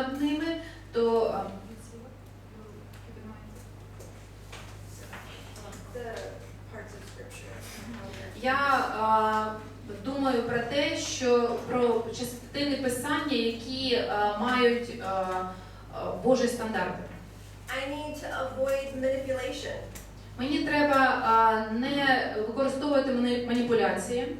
над ними, то я а, думаю про те, що про частини писання, які а, мають а, а, Божі стандарти. I need to avoid manipulation. Мені треба а, не використовувати маніпуляції,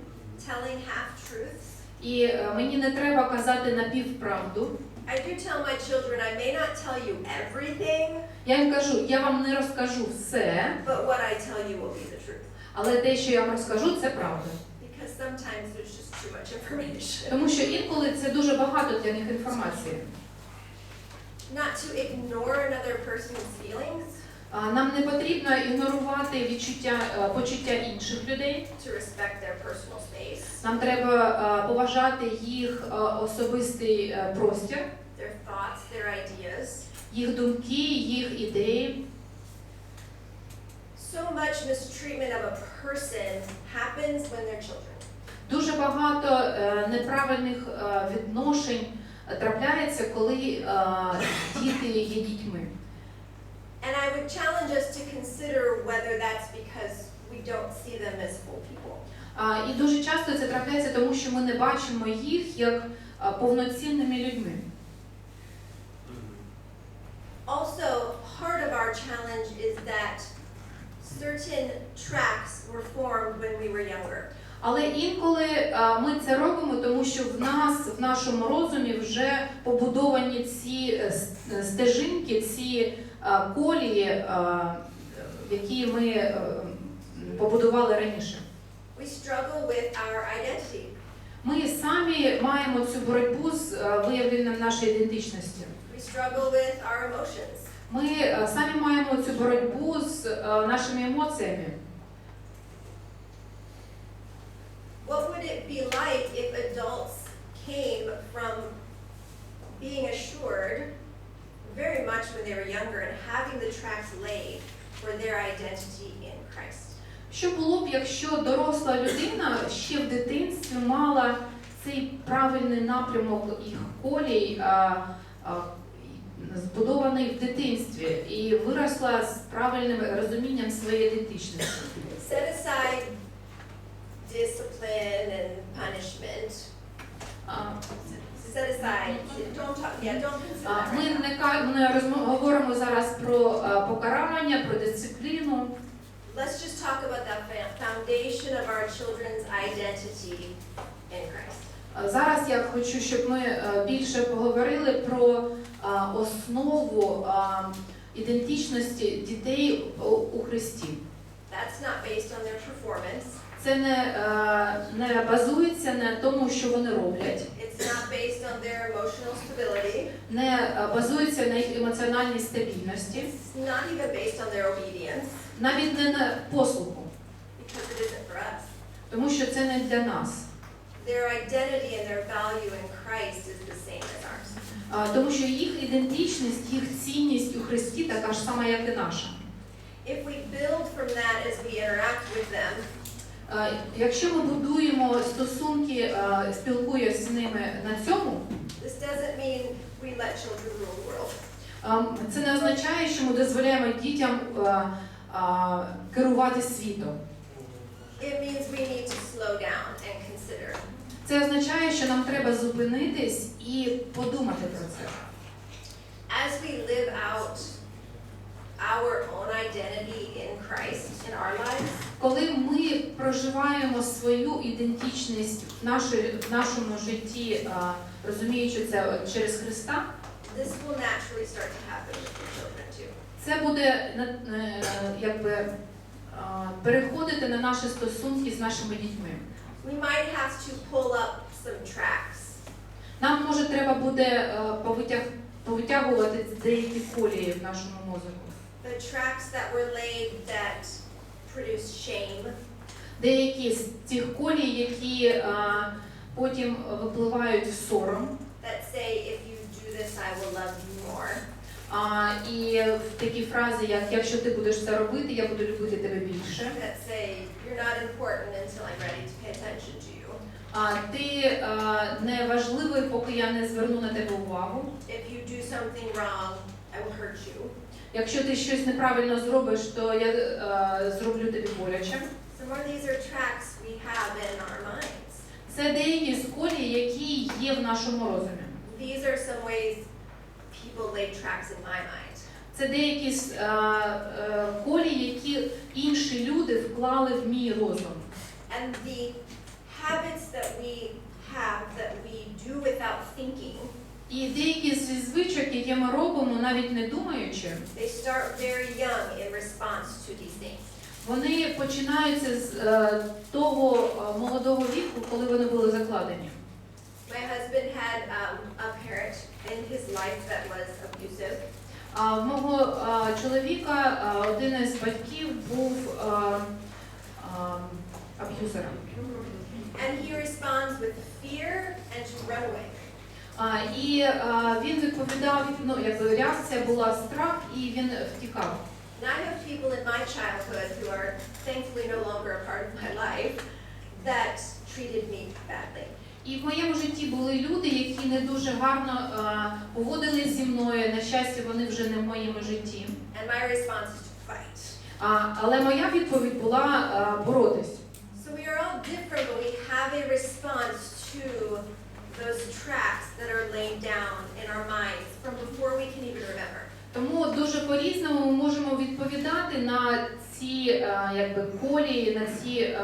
telling half truths. і а, мені не треба казати напівправду. I do tell my children I may not tell you everything, Я їм кажу, я вам не розкажу все, but what I tell you will be the truth. але те, що я вам розкажу, це правда. Because sometimes there's just too much information. Тому що інколи це дуже багато для них інформації. Not to ignore another person's feelings, А, Нам не потрібно ігнорувати відчуття е, почуття інших людей. to respect their personal space, Нам треба е, поважати їх е, особистий е, простір, their thoughts, their ideas. їх думки, їх ідеї. So much mistreatment of a person happens when they're children. Дуже багато е, неправильних е, відношень е, трапляється, коли е, діти є дітьми. And I would challenge us to consider whether that's because we don't see them as full people. А, І дуже часто це трапляється, тому що ми не бачимо їх як е, повноцінними людьми. Also, part of our challenge is that certain tracks were formed when we were younger. Але інколи е, ми це робимо, тому що в нас, в нашому розумі, вже побудовані ці е, е, стежинки, ці колії, які ми побудували раніше. We struggle with our identity. Ми самі маємо цю боротьбу з виявленням нашої ідентичності. We struggle with our emotions. Ми е, самі маємо цю боротьбу з е, нашими емоціями. What would it be like if adults came from being assured very much when they were younger and having the tracks laid for their identity in Christ? Що було б, якщо доросла людина ще в дитинстві мала цей правильний напрямок їх колій, збудований в дитинстві, і виросла з правильним розумінням своєї ідентичності? Set aside discipline and punishment. Set aside, don't talk, yeah, don't consider Ми не, ка- не розмо- говоримо зараз про а, покарання, про дисципліну. Let's just talk about the fa- foundation of our children's identity in Christ. А Зараз я хочу, щоб ми е, більше поговорили про основу ідентичності дітей у- Христі. That's not based on their performance. Це не, е, не базується на тому, що вони роблять, It's not based on their emotional stability. не е, базується на їх емоціональній стабільності, It's not even based on their obedience навіть не на послуху, because it isn't for us. тому що це не для нас. Their identity and their value in Christ is the same as ours. А, Тому що їх ідентичність, їх цінність у Христі така ж сама, як і наша. If we build from that as we interact with them, Е, Якщо ми будуємо стосунки, е, спілкуємося з ними на цьому, this doesn't mean we let children rule the world. Ем, Це не означає, що ми дозволяємо дітям е, е, керувати світом. It means we need to slow down and consider. Це означає, що нам треба зупинитись і подумати про це. As we live out our own identity in Christ in our lives, Коли ми проживаємо свою ідентичність в, нашій- в нашому житті, розуміючи це через Христа, this will naturally start to happen with your children too. це буде е, якби переходити на наші стосунки з нашими дітьми. We might have to pull up some tracks. Нам може треба буде е, повитяг, повитягувати деякі колії в нашому мозку. The tracks that were laid that produce shame, Деякі з цих колій, які е, потім випливають в сором. that say, if you do this, I will love you more. А, і в такі фрази, як якщо ти будеш це робити, я буду любити тебе більше. That say, you're not important until I'm ready to А ти е, не важливий, поки я не зверну на тебе увагу. If you do something wrong, I will hurt you. Якщо ти щось неправильно зробиш, то я е, зроблю тобі боляче. Some of these are tracks we have in our minds. Це деякі з колій, які є в нашому розумі. These are some ways people lay tracks in my mind. Це деякі з, е, е, які інші люди вклали в мій розум. And the habits that we have that we do without thinking, І деякі зі звичок, які ми робимо, навіть не думаючи, they start very young in response to these things. вони починаються з е, того е, молодого віку, коли вони були закладені. My husband had um, a parent in his life that was abusive, А в мого е, чоловіка е, один із батьків був е, е, аб'юзером. And he responds with fear and to run away. А, і він відповідав, ну якби реакція була страх, і він втікав. And I have people in my childhood who are thankfully no longer a part of my life that treated me badly. І в моєму житті були люди, які не дуже гарно поводились зі мною. На щастя, вони вже не в моєму житті. And my response is to fight. А, але моя відповідь була боротись. So we are all different, but we have a response to those tracks that are laid down in our minds from before we can even remember. Тому дуже по-різному ми можемо відповідати на ці е, якби колії, на ці е,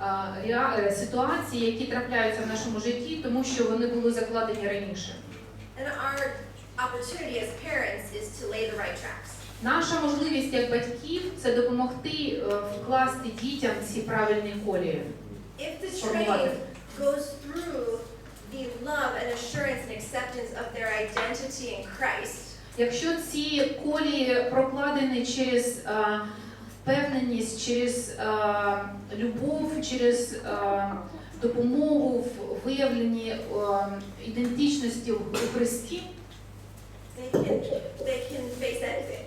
е, реа- е, ситуації, які трапляються в нашому житті, тому що вони були закладені раніше. And our opportunity as parents is to lay the right tracks. Наша можливість як батьків це допомогти е, вкласти дітям ці правильні колії. If the train goes through the love and assurance and acceptance of their identity in Christ, Якщо ці колії прокладені через е, впевненість, через е, любов, через допомогу в виявленні ідентичності у Христі, they can, they can face anything.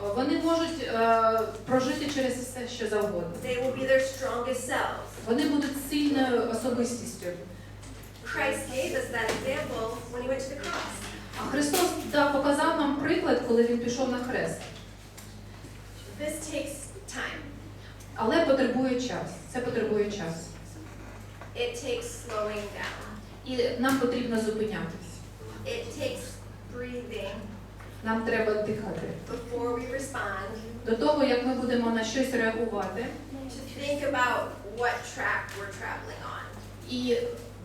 Вони можуть е, прожити через все, що завгодно. They will be their strongest selves. Вони будуть сильною особистістю. Christ gave us that example when he went to the cross. А Христос да, показав нам приклад, коли він пішов на хрест. This takes time. Але потребує час. Це потребує часу. It takes slowing down. І нам потрібно зупинятись. It takes breathing Нам треба дихати. before we respond До того, як ми будемо на щось реагувати, to think about what track we're traveling on. і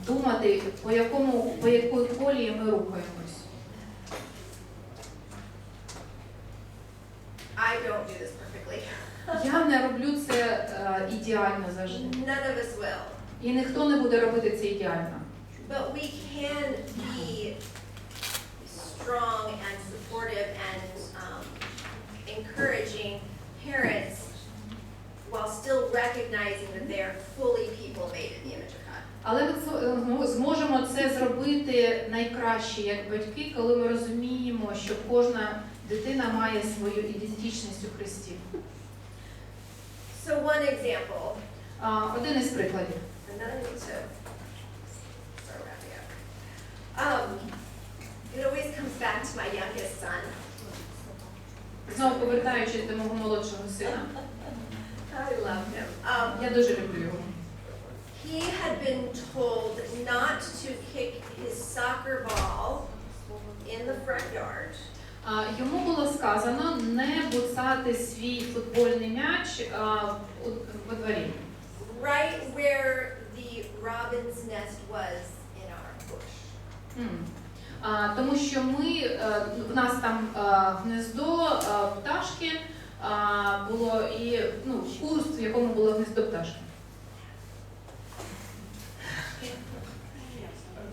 думати, по якому по якої колії ми рухаємось. I don't do this perfectly. Я не роблю це е, ідеально завжди. None of us will. І ніхто не буде робити це ідеально. But we can be strong and supportive and um, encouraging parents while still recognizing that they are fully people made in the image of God. Але ми це- е, мо- зможемо це зробити найкраще як батьки, коли ми розуміємо, що кожна дитина має свою ідентичність у Христі. So one example, А, Один із прикладів. and then I need to start wrapping up. Um, it always comes back to my youngest son. Знову повертаючись до мого молодшого сина, I love him. Um, я дуже люблю його. he had been told not to kick his soccer ball in the front yard. А, Йому було сказано не буцати свій футбольний м'яч а, у- во дворі, right where the robin's nest was in our bush. М. Тому що ми е, в нас там е, гнездо е, пташки було і ну куст, в якому було гнездо пташки.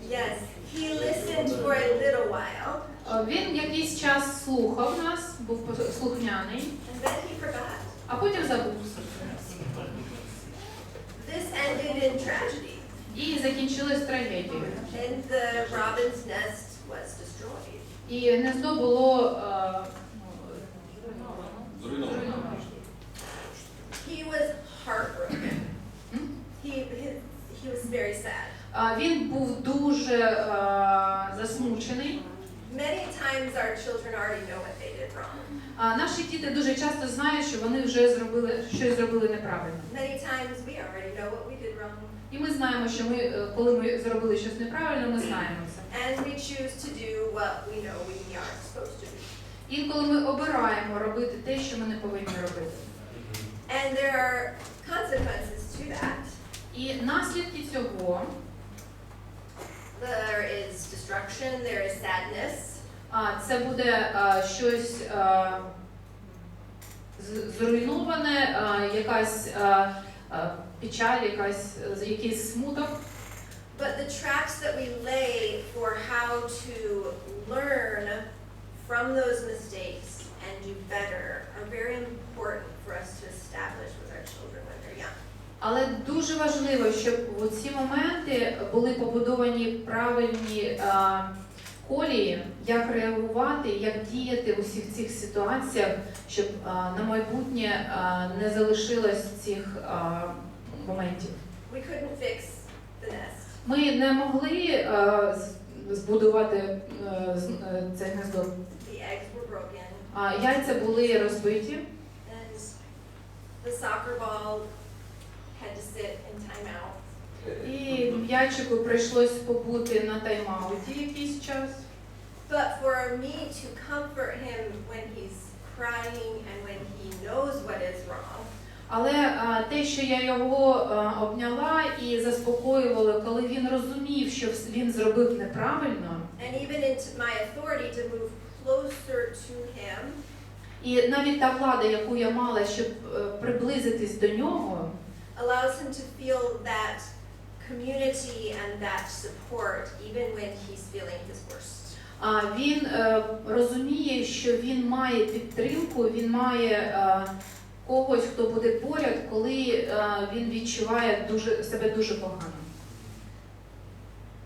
Yes, he listened for a little while, Він якийсь час слухав нас, був слухняний, and then he forgot. а потім забув. This ended in tragedy, І закінчилось трагедією. and the robin's nest was destroyed. І гнездо було е, ну, Зруйновано. зруйновано. He was heartbroken. Hmm? He, his, he was very sad. А, Він був дуже е, засмучений. Many times our children already know what they did wrong. Наші діти дуже часто знають, що вони вже зробили щось зробили неправильно. Many times we already know what we did wrong. І ми знаємо, що ми, е, коли ми зробили щось неправильно, ми знаємо це. And we choose to do what we know we aren't supposed to do. Інколи ми обираємо робити те, що ми не повинні робити. And there are consequences to that. І наслідки цього There is destruction, there is sadness, а, це буде а, щось а, з- зруйноване, якась печаль, якась, е, якийсь смуток. but the tracks that we lay for how to learn from those mistakes and do better are very important for us to establish with our children when they're young. Але дуже важливо, щоб у ці моменти були побудовані правильні колії, як реагувати, як діяти у всіх цих ситуаціях, щоб на майбутнє не залишилось цих моментів. We couldn't fix the nest. Ми не могли збудувати е, е, це гнездо. The eggs were broken, яйця були розбиті, and the soccer ball had to sit in timeout. І м'ячику прийшлось побути на тайм-ауті якийсь час. But for me to comfort him when he's crying and when he knows what is wrong, Але а, те, що я його а, обняла і заспокоювала, коли він розумів, що він зробив неправильно, and even into my authority to move closer to him, і навіть та влада, яку я мала, щоб е, приблизитись до нього, allows him to feel that community and that support even when he's feeling his worst. а, він е, розуміє, що він має підтримку, він має е, когось, хто буде поряд, коли е, він відчуває дуже себе дуже погано.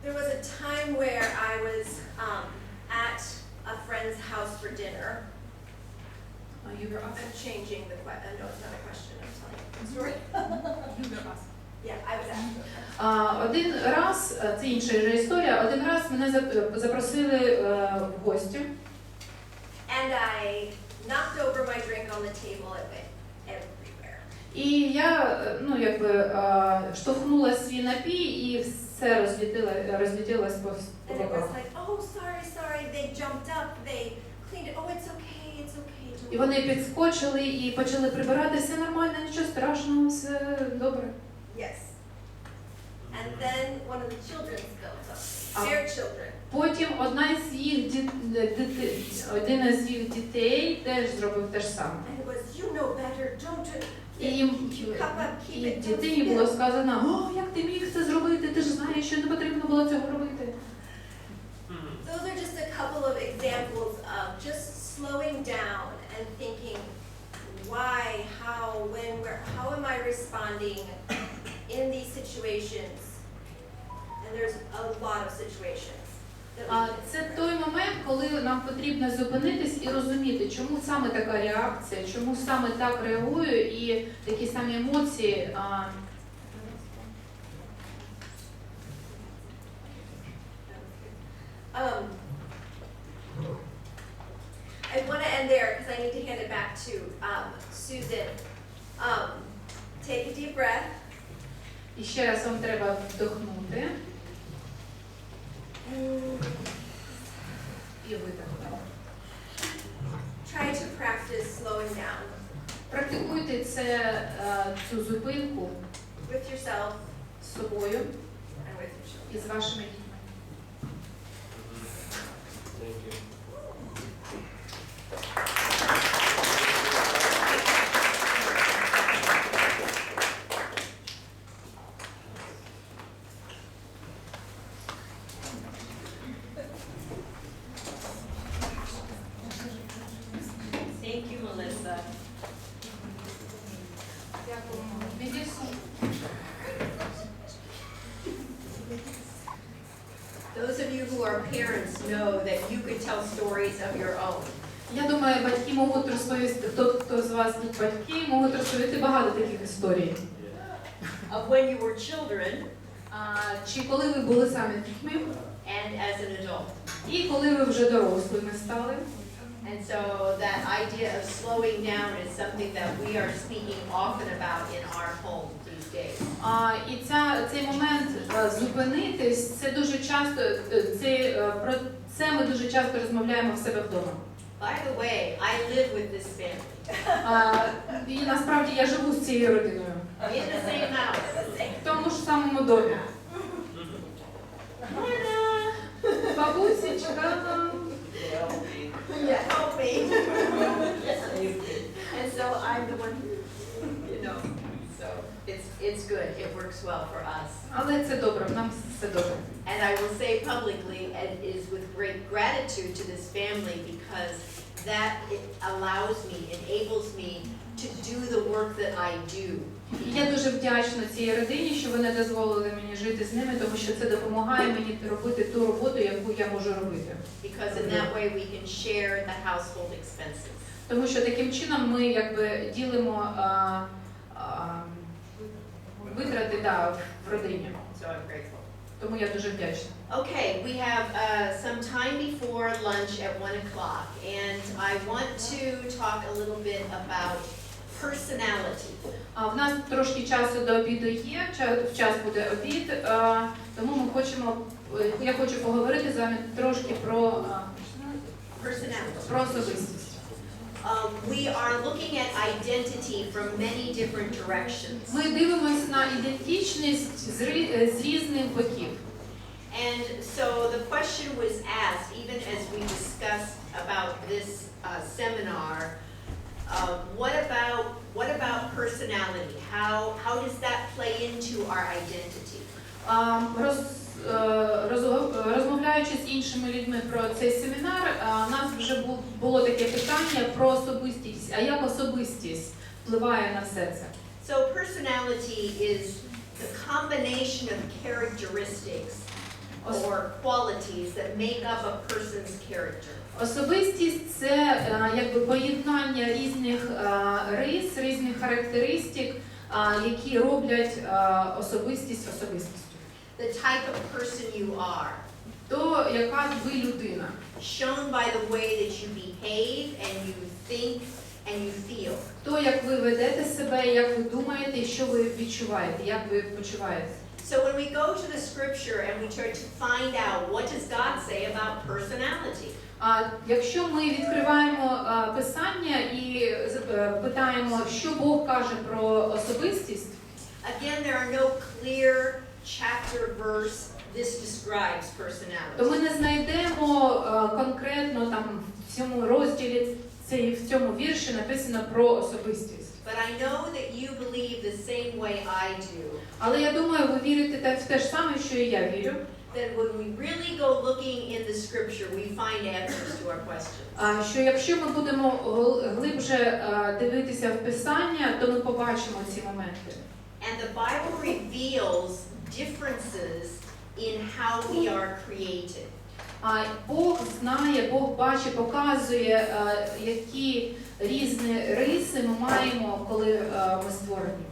There was a time where I was um, at a friend's house for dinner. А, you were I'm changing the question. no, it's not a question. I'm telling you a story. Was asked. А, Один раз, е, це інша вже історія, один раз мене запросили е, в гості, And I knocked over my drink on the table. Went everywhere. і я е, ну, якби, штовхнула свій напій і все розлітило, розлетілось по, And it was like, oh, sorry, sorry. They jumped up. They cleaned it. Oh, it's okay. It's okay. І вони підскочили і почали прибирати, все нормально, нічого страшного, все добре. Yes. And then one of the children spilled Oh. something. Their children. Потім одна із їх діт- дити- один із їх дітей теж зробив те ж саме. And it was, you know better. Don't do І їм Cup up, keep і it, don't дитині було spill. сказано, о, як ти міг це зробити, ти ж знаєш, що не потрібно було цього робити. Those are just a couple of examples of just slowing down and thinking, why, how, when, where, how am I responding in these situations? And there's a lot of situations. that we А can це consider. той момент, коли нам потрібно зупинитись і розуміти, чому саме така реакція, чому саме так реагую, і такі самі емоції. А, Um, I want to end there because I need to hand it back to um, Susan. Um, take a deep breath. і ще раз вам треба вдохнути і видихнути. Try to practice slowing down Практикуйте це, е, цю зупинку with yourself з собою and with your children. і з вашими дітьми. Thank you. Thank you, Melissa. Дякуємо. Відійсно. Those of you who are parents know that you could tell stories of your own. Я думаю, батьки можуть розповісти, хто, хто з вас тут батьки, можуть розповісти багато таких історій. Of when you were children, А, чи коли ви були самі дітьми, and as an adult. і коли ви вже дорослими стали. And so that idea of slowing down is something that we are speaking often about in our home these days. А, і ця, цей момент е, зупинитись, це дуже часто, е, це, е, про це ми дуже часто розмовляємо в себе вдома. By the way, I live with this family А, і насправді я живу з цією родиною. in the same house. В тому ж самому домі. Бабусечка. Yeah, help me. And so I'm the one, you know, so it's, it's good. It works well for us. Але це добре, нам все добре. And I will say publicly, and it is with great gratitude to this family because that it allows me, enables me to do the work that I do. І я дуже вдячна цій родині, що вони дозволили мені жити з ними, тому що це допомагає мені робити ту роботу, яку я можу робити. Because in that way we can share the household expenses. Тому що таким чином ми якби ділимо а, а, витрати да, в родині. So I'm grateful. Тому я дуже вдячна. Okay, we have uh, some time before lunch at one o'clock, and I want to talk a little bit about personality. А в нас трошки часу до обіду є, ча- в час буде обід, тому ми хочемо, е, я хочу поговорити з вами трошки про, Personality. про особистість. Um, we are looking at identity from many different directions. Ми дивимося на ідентичність з, ри- з різних боків. And so the question was asked, even as we discussed about this uh, seminar, uh, what about what about personality? How how does that play into our identity? А, Роз, е, розго- розмовляючи з іншими людьми про цей семінар, у нас вже було таке питання про особистість. А як особистість впливає на все це? So personality is the combination of characteristics or qualities that make up a person's character. Особистість це е, якби поєднання різних е, рис, різних характеристик, е, які роблять е, особистість особистістю. The type of person you are, То яка ви людина? shown by the way that you behave and you think and you feel. То як ви ведете себе, як ви думаєте, що ви відчуваєте, як ви почуваєте? So when we go to the scripture and we try to find out what does God say about personality, А якщо ми відкриваємо е, писання і е, питаємо, що Бог каже про особистість, again there are no clear chapter verse this describes то personality. ми не знайдемо е, конкретно там в цьому розділі цей в цьому вірші написано про особистість. But I know that you believe the same way I do. Але я думаю, ви вірите те- в те ж саме, що і я вірю. That when we really go looking in the scripture, we find answers to our questions. А що якщо ми будемо гл- глибше е, дивитися в писання, то ми побачимо ці моменти. And the Bible reveals differences in how we are created. А Бог знає, Бог бачить, показує, е, які різні риси ми маємо, коли е, ми створені.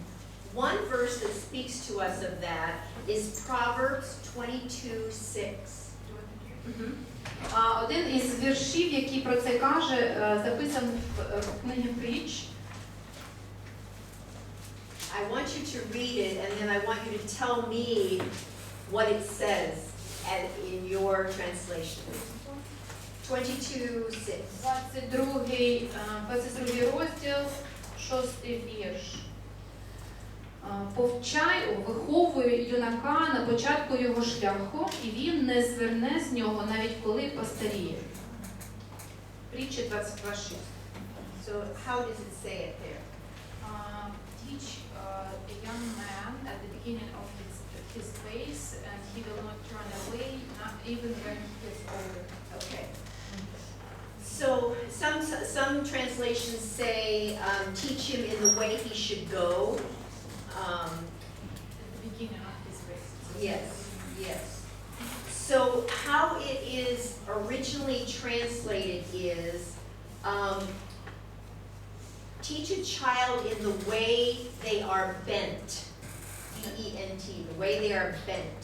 One verse that speaks to us of that is Proverbs 22 6. А один із віршів, який про це каже, е, записаний в, е, в книгі Притч. I want you to read it and then I want you to tell me what it says at, in your translation. 22 6. 22, е, 22 розділ, 6 вірш. Е, Повчай, виховуй юнака на початку його шляху, і він не зверне з нього, навіть коли постаріє. Притчі 22.6. So how does it say it there? Uh, teach uh, a young man at the beginning of his, his ways, and he will not run away, not even when he gets older. Okay. So some, some translations say, um, teach him in the way he should go. Um, At the beginning of his ways. Yes, yes. So how it is originally translated is, um, teach a child in the way they are bent. B-E-N-T, the way they are bent.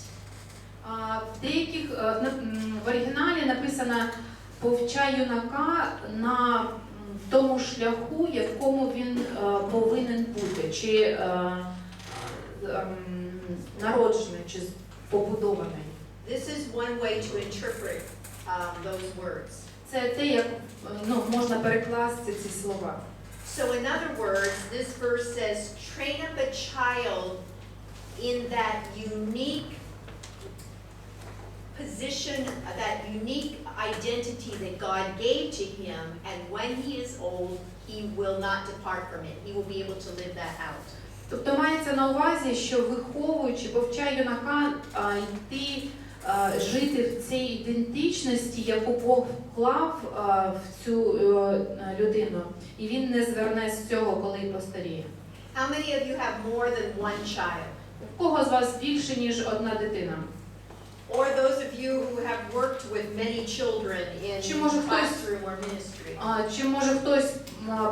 А в деяких е, на- м, в оригіналі написано повчай юнака на м, тому шляху, якому він е, повинен бути, чи е, ем, народжений, чи побудований. This is one way to interpret um, those words. Це те, як е, ну, можна перекласти ці слова. So in other words, this verse says, train up a child in that unique position, uh, that unique identity that God gave to him, and when he is old, he will not depart from it. He will be able to live that out. Тобто мається на увазі, що виховуючи, повчай юнака а, йти а, жити в цій ідентичності, яку Бог вклав в цю е, людину, і він не зверне з цього, коли постаріє. How many of you have more than one child? У кого з вас більше ніж одна дитина? Or those of you who have worked with many children in Чи може classroom or ministry? А, чи може хтось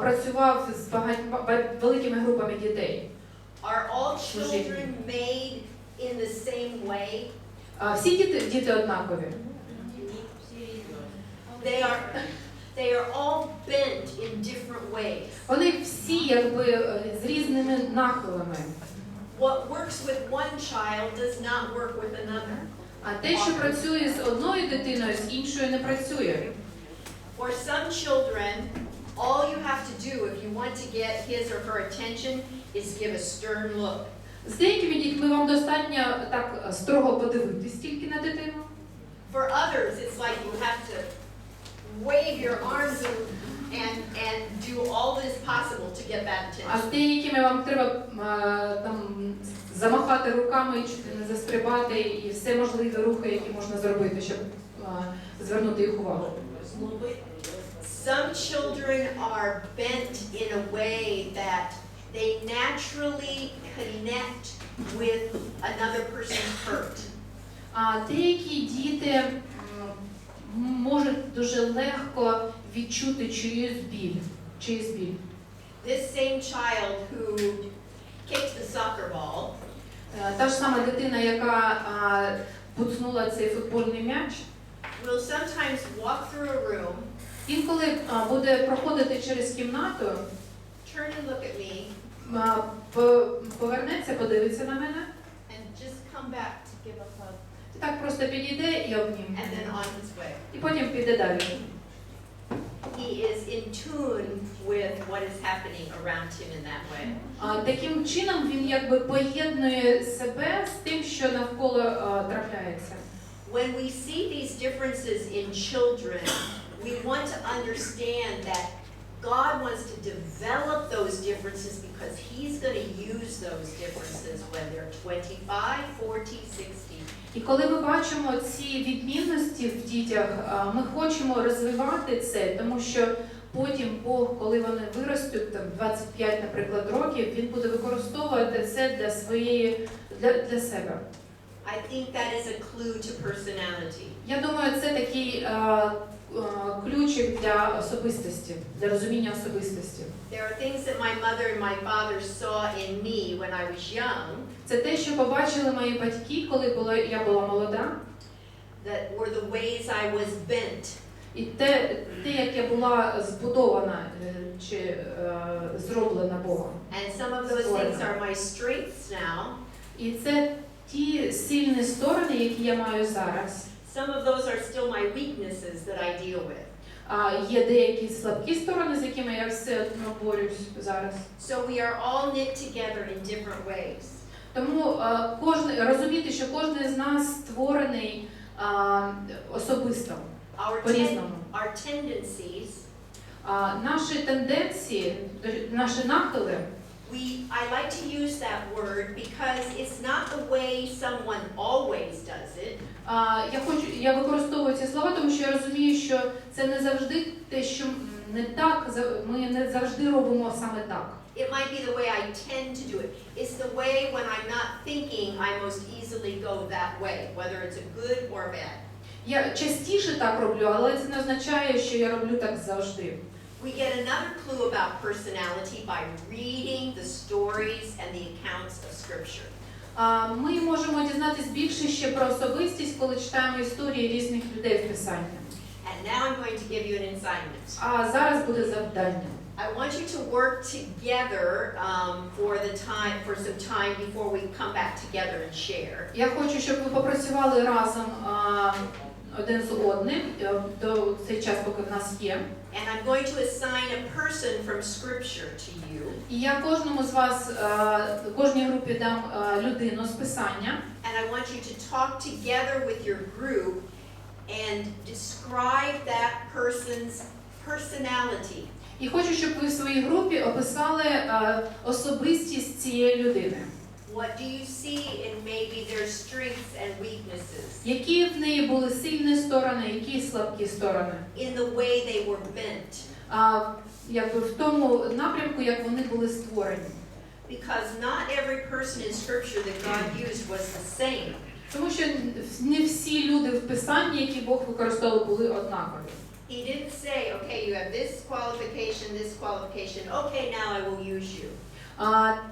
працював з багатьма великими групами дітей? Are all children made in the same way? А, всі діти, діти однакові. They are, they are all bent in different ways. Вони всі якби е, з різними нахилами. What works with one child does not work with another. А те, що працює з одною дитиною, з іншою не працює. For some children, all you have to do if you want to get his or her attention is give a stern look. З деякими дітьми вам достатньо так строго подивитись тільки на дитину. For others, it's like you have to wave your arms and, and, and do all that is possible to get that А з деякими вам треба там замахати руками, чути не застрибати і все можливі рухи, які можна зробити, щоб звернути їх увагу. Some children are bent in a way that they naturally connect with another person's hurt. А деякі діти м, можуть дуже легко відчути чиюсь біль, чиюсь біль. This same child who kicked the soccer ball Е, Та ж сама дитина, яка а, буцнула цей футбольний м'яч, will sometimes walk through a room, інколи а, буде проходити через кімнату, turn and look at me, а, по- повернеться, подивиться на мене, and just come back to give a hug, і так просто підійде і and обніме. then on his way. І потім піде далі. He is in tune with what is happening around him in that way. А, Таким чином він якби поєднує себе з тим, що навколо а, трапляється. When we see these differences in children, we want to understand that God wants to develop those differences because He's going to use those differences when they're 25, 40, 60. І коли ми бачимо ці відмінності в дітях, ми хочемо розвивати це, тому що потім Бог, коли вони виростуть, там 25, наприклад, років, він буде використовувати це для своєї для, для себе. I think that is a clue to personality. Я думаю, це такий ключик для особистості, для розуміння особистості. There are things that my mother and my father saw in me when I was young Це те, що побачили мої батьки, коли була я була молода, that were the ways I was bent. і те, те як я була збудована е, чи е, зроблена Богом. And some of those things are my strengths now. І це ті сильні сторони, які я маю зараз. Some of those are still my weaknesses that I deal with. А є деякі слабкі сторони, з якими я все одно борюсь зараз. So we are all knit together in different ways. Тому е, кожен розуміти, що кожен з нас створений особисто по-різному. our tendencies, А наші тенденції, наші нахили, we, I like to use that word because it's not the way someone always does it. а, я хочу, я використовую ці слова, тому що я розумію, що це не завжди те, що м, не так, за- ми не завжди робимо саме так. It might be the way I tend to do it. It's the way when I'm not thinking, I most easily go that way, whether it's a good or a bad. Я частіше так роблю, але це не означає, що я роблю так завжди. We get another clue about personality by reading the stories and the accounts of Scripture. А, Ми можемо дізнатись більше ще про особистість, коли читаємо історії різних людей в Писанні. And now I'm going to give you an assignment. А зараз буде завдання. I want you to work together um, for the time, for some time before we come back together and share. Я хочу, щоб ви попрацювали разом а, один з одним е, до цей час, поки в нас є. And I'm going to assign a person from Scripture to you. І я кожному з вас, е, кожній групі дам е, людину з писання. And I want you to talk together with your group and describe that person's personality. І хочу, щоб ви в своїй групі описали е, особистість цієї людини. What do you see in maybe their strengths and weaknesses? Які в неї були сильні сторони, які слабкі сторони? In the way they were bent? А, якби в тому напрямку, як вони були створені. Because not every person in Scripture that God used was the same. Тому що не всі люди в писанні, які Бог використовував, були однакові. He didn't say, okay, you have this qualification, this qualification, okay, now I will use you.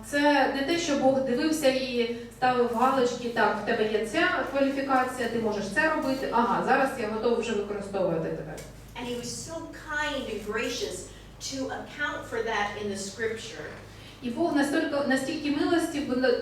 Це не те, що Бог дивився і ставив галочки, так, в тебе є ця кваліфікація, ти можеш це робити. Ага, зараз я готовий вже використовувати тебе. And he was so kind and gracious to account for that in the Scripture. І Бог настільки, настільки милості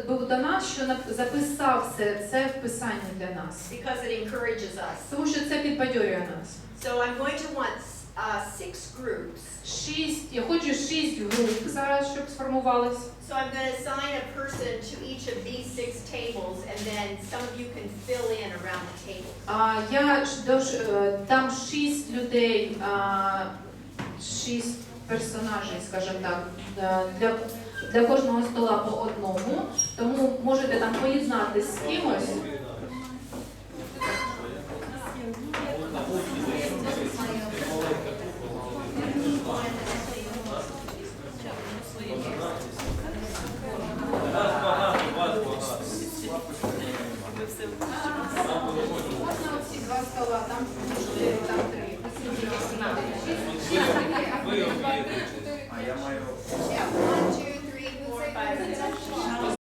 був до нас, що записав це, це в писанні для нас. because it encourages us. Тому що це підбадьорює нас. So I'm going to want uh, six groups. Шість, я хочу шість груп зараз, щоб сформувались. So I'm going to assign a person to each of these six tables, and then some of you can fill in around the tables. А я дош- е, дам шість людей, шість персонажей, скажімо так, для, для кожного стола по одному. Тому можете там поєднатися з кимось.